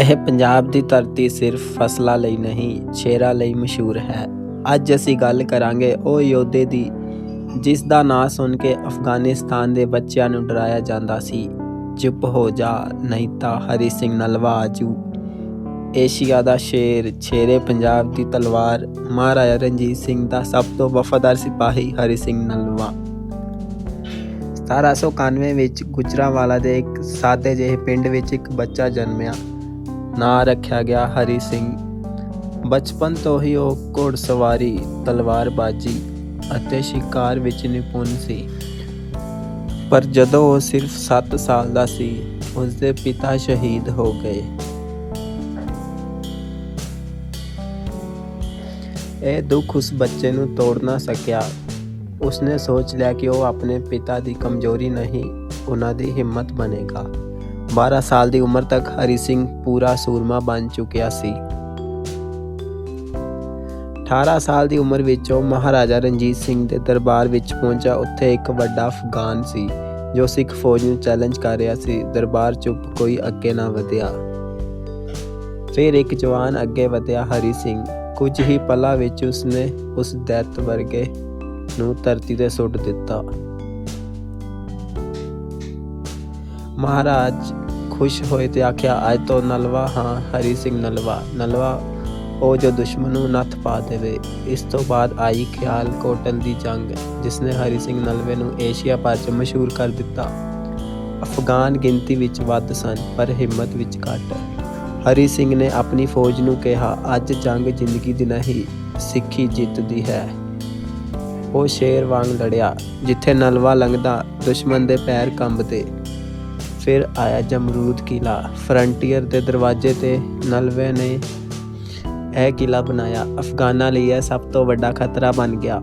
ਇਹ ਪੰਜਾਬ ਦੀ ਧਰਤੀ ਸਿਰਫ ਫਸਲਾਂ ਲਈ ਨਹੀਂ, ਸ਼ੇਰਾਂ ਲਈ ਮਸ਼ਹੂਰ ਹੈ। ਅੱਜ ਅਸੀਂ ਗੱਲ ਕਰਾਂਗੇ ਉਹ ਯੋਧੇ ਦੀ ਜਿਸ ਦਾ ਨਾਂ ਸੁਣ ਕੇ ਅਫਗਾਨਿਸਤਾਨ ਦੇ ਬੱਚਿਆਂ ਨੂੰ ਡਰਾਇਆ ਜਾਂਦਾ ਸੀ। ਚੁੱਪ ਹੋ ਜਾ, ਨਹੀਂ ਤਾਂ ਹਰੀ ਸਿੰਘ ਨਲਵਾ ਆਜੂ ਏਸ਼ੀਆ ਦਾ ਸ਼ੇਰ ਛੇਰੇ ਪੰਜਾਬ ਦੀ ਤਲਵਾਰ, ਮਹਾਰਾਜਾ ਰਣਜੀਤ ਸਿੰਘ ਦਾ ਸਭ ਤੋਂ ਵਫਾਦਾਰ ਸਿਪਾਹੀ ਹਰੀ ਸਿੰਘ ਨਲਵਾ। 1791 ਵਿੱਚ ਗੁਜਰਾਂਵਾਲਾ ਦੇ ਇੱਕ ਸਾਦੇ ਜਿਹੇ ਪਿੰਡ ਵਿੱਚ ਇੱਕ ਬੱਚਾ ਜਨਮਿਆ। ਨਾਂ ਰੱਖਿਆ ਗਿਆ ਹਰੀ ਸਿੰਘ। ਬਚਪਨ ਤੋਂ ਹੀ ਉਹ ਘੋੜਸਵਾਰੀ, ਤਲਵਾਰਬਾਜ਼ੀ ਅਤੇ ਸ਼ਿਕਾਰ ਵਿੱਚ ਨਿਪੁੰਨ ਸੀ। ਪਰ ਜਦੋਂ ਉਹ ਸਿਰਫ 7 ਸਾਲ ਦਾ ਸੀ ਉਸ ਦੇ ਪਿਤਾ ਸ਼ਹੀਦ ਹੋ ਗਏ। ਇਹ ਦੁੱਖ ਉਸ ਬੱਚੇ ਨੂੰ ਤੋੜ ਨਾ ਸਕਿਆ। ਉਸਨੇ ਸੋਚ ਲਿਆ ਕਿ ਉਹ ਆਪਣੇ ਪਿਤਾ ਦੀ ਕਮਜ਼ੋਰੀ ਨਹੀਂ, ਉਹਨਾਂ ਦੀ ਹਿੰਮਤ ਬਣੇਗਾ। 12 ਸਾਲ ਦੀ ਉਮਰ ਤੱਕ ਹਰੀ ਸਿੰਘ ਪੂਰਾ ਸੂਰਮਾ ਬਣ ਚੁੱਕਿਆ ਸੀ। 18 ਸਾਲ ਦੀ ਉਮਰ ਵਿੱਚ ਉਹ ਮਹਾਰਾਜਾ ਰਣਜੀਤ ਸਿੰਘ ਦੇ ਦਰਬਾਰ ਵਿੱਚ ਪਹੁੰਚਾ ਉੱਥੇ ਇੱਕ ਵੱਡਾ ਅਫਗਾਨ ਸੀ, ਜੋ ਸਿੱਖ ਫੌਜ ਨੂੰ ਚੈਲੰਜ ਕਰ ਰਿਹਾ ਸੀ, ਦਰਬਾਰ ਚੁੱਪ ਕੋਈ ਅੱਗੇ ਨਾ ਵਧਿਆ। ਫਿਰ ਇੱਕ ਜਵਾਨ ਅੱਗੇ ਵਧਿਆ ਹਰੀ ਸਿੰਘ, ਕੁਝ ਹੀ ਪਲਾਂ ਵਿੱਚ ਉਸਨੇ ਉਸ ਦੈਤ ਵਰਗੇ ਨੂੰ ਧਰਤੀ ਤੇ ਸੁੱਟ ਦਿੱਤਾ। ਮਹਾਰਾਜ ਖੁਸ਼ ਹੋਏ ਤੇ ਆਖਿਆ ਅੱਜ ਤੋਂ ਨਲਵਾ, ਹਾਂ, ਹਰੀ ਸਿੰਘ ਨਲਵਾ ਨਲਵਾ, ਉਹ ਜੋ ਦੁਸ਼ਮਣ ਨੂੰ ਨੱਥ ਪਾ ਦੇਵੇ। ਇਸ ਤੋਂ ਬਾਅਦ ਆਈ ਖਿਆਲ ਕੋਟਨ ਦੀ ਜੰਗ ਜਿਸ ਨੇ ਹਰੀ ਸਿੰਘ ਨਲਵੇ ਨੂੰ ਏਸ਼ੀਆ ਭਰ 'ਚ ਮਸ਼ਹੂਰ ਕਰ ਦਿੱਤਾ। ਅਫਗਾਨ ਗਿਣਤੀ ਵਿੱਚ ਵੱਧ ਸਨ, ਪਰ ਹਿੰਮਤ ਵਿੱਚ ਘੱਟ। ਹਰੀ ਸਿੰਘ ਨੇ ਆਪਣੀ ਫੌਜ ਨੂੰ ਕਿਹਾ, ਅੱਜ ਜੰਗ ਜ਼ਿੰਦਗੀ ਦੀ ਨਹੀਂ, ਸਿੱਖੀ ਜਿੱਤਦੀ ਹੈ। ਉਹ ਸ਼ੇਰ ਵਾਂਗ ਲੜਿਆ, ਜਿੱਥੇ ਨਲਵਾ ਲੰਘਦਾ, ਦੁਸ਼ਮਣ ਦੇ ਪੈਰ ਕੰਬਦੇ। ਫਿਰ ਆਇਆ ਜਮਰੂਦ ਕਿਲਾ। ਫਰੰਟੀਅਰ ਦੇ ਦਰਵਾਜ਼ੇ ਤੇ ਨਲਵੇ ਨੇ ਇਹ ਕਿਲਾ ਬਣਾਇਆ। ਅਫਗਾਨਾਂ ਲਈ ਇਹ ਸਭ ਤੋਂ ਵੱਡਾ ਖਤਰਾ ਬਣ ਗਿਆ।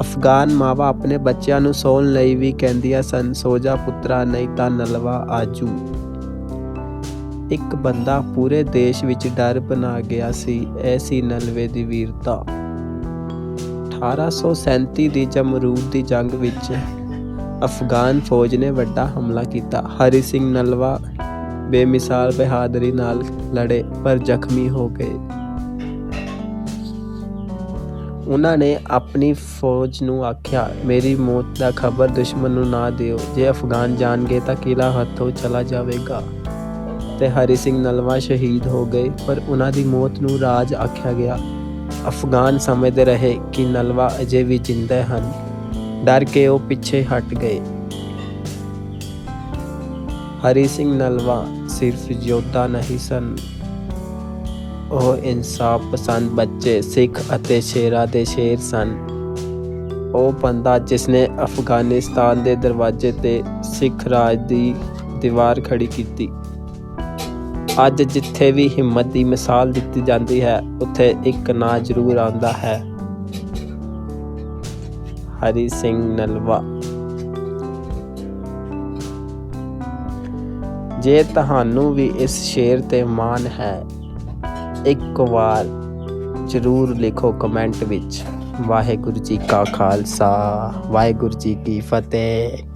ਅਫਗਾਨ ਮਾਵਾ ਆਪਣੇ ਬੱਚਿਆਂ ਨੂੰ ਸੌਣ ਲਈ ਵੀ ਕਹਿੰਦੀਆਂ ਸਨ ਸੋਜਾ ਪੁੱਤਰਾ, ਨਹੀਂ ਤਾਂ ਨਲਵਾ ਆਜੂ। ਇੱਕ ਬੰਦਾ ਪੂਰੇ ਦੇਸ਼ ਵਿੱਚ ਡਰ ਬਣਾ ਗਿਆ ਸੀ। ਐਸੀ ਨਲਵੇ ਦੀ ਵੀਰਤਾ। 1837 ਦੀ ਜਮਰੂਦ ਦੀ ਜੰਗ ਵਿੱਚ ਅਫਗਾਨ ਫੌਜ ਨੇ ਵੱਡਾ ਹਮਲਾ ਕੀਤਾ। ਹਰੀ ਸਿੰਘ ਨਲਵਾ ਬੇਮਿਸਾਲ ਬਹਾਦਰੀ ਨਾਲ ਲੜੇ, ਪਰ ਜ਼ਖਮੀ ਹੋ ਗਏ। ਉਹਨਾਂ ਨੇ ਆਪਣੀ ਫੌਜ ਨੂੰ ਆਖਿਆ, ਮੇਰੀ ਮੌਤ ਦਾ ਖਬਰ ਦੁਸ਼ਮਣ ਨੂੰ ਨਾ ਦਿਓ। ਜੇ ਅਫਗਾਨ ਜਾਣਗੇ ਤਾਂ ਕਿਲਾ ਹੱਥੋਂ ਚਲਾ ਜਾਵੇਗਾ। ਤੇ ਹਰੀ ਸਿੰਘ ਨਲਵਾ ਸ਼ਹੀਦ ਹੋ ਗਏ, ਪਰ ਉਹਨਾਂ ਦੀ ਮੌਤ ਨੂੰ ਰਾਜ ਆਖਿਆ ਗਿਆ। ਅਫਗਾਨ ਸਮਝਦੇ ਰਹੇ ਕਿ ਨਲਵਾ ਅਜੇ ਵੀ ਜਿੰਦਾ ਹਨ। ਡਰ ਕੇ ਉਹ ਪਿੱਛੇ ਹਟ ਗਏ। ਹਰੀ ਸਿੰਘ ਨਲਵਾ ਸਿਰਫ ਯੋਧਾ ਨਹੀਂ ਸਨ। ਉਹ ਇਨਸਾਫ ਪਸੰਦ ਬੱਚੇ, ਸਿੱਖ ਅਤੇ ਸ਼ੇਰਾ ਦੇ ਸ਼ੇਰ ਸਨ। ਉਹ ਬੰਦਾ ਜਿਸਨੇ ਅਫਗਾਨਿਸਤਾਨ ਦੇ ਦਰਵਾਜ਼ੇ ਤੇ ਸਿੱਖ ਰਾਜ ਦੀ ਦੀਵਾਰ ਖੜੀ ਕੀਤੀ। ਅੱਜ ਜਿੱਥੇ ਵੀ ਹਿੰਮਤ ਦੀ ਮਿਸਾਲ ਦਿੱਤੀ ਜਾਂਦੀ ਹੈ, ਉੱਥੇ ਇੱਕ ਨਾਂ ਜ਼ਰੂਰ ਆਉਂਦਾ ਹੈ। ਹਰੀ ਸਿੰਘ ਨਲਵਾ। ਜੇ ਤੁਹਾਨੂੰ ਵੀ ਇਸ ਸ਼ੇਰ ਤੇ ਮਾਣ ਹੈ, ਇੱਕ ਵਾਰ ਜ਼ਰੂਰ ਲਿਖੋ ਕਮੈਂਟ ਵਿੱਚ। ਵਾਹਿਗੁਰੂ ਜੀ ਕਾ ਖਾਲਸਾ, ਵਾਹਿਗੁਰੂ ਜੀ ਕੀ ਫਤਿਹ।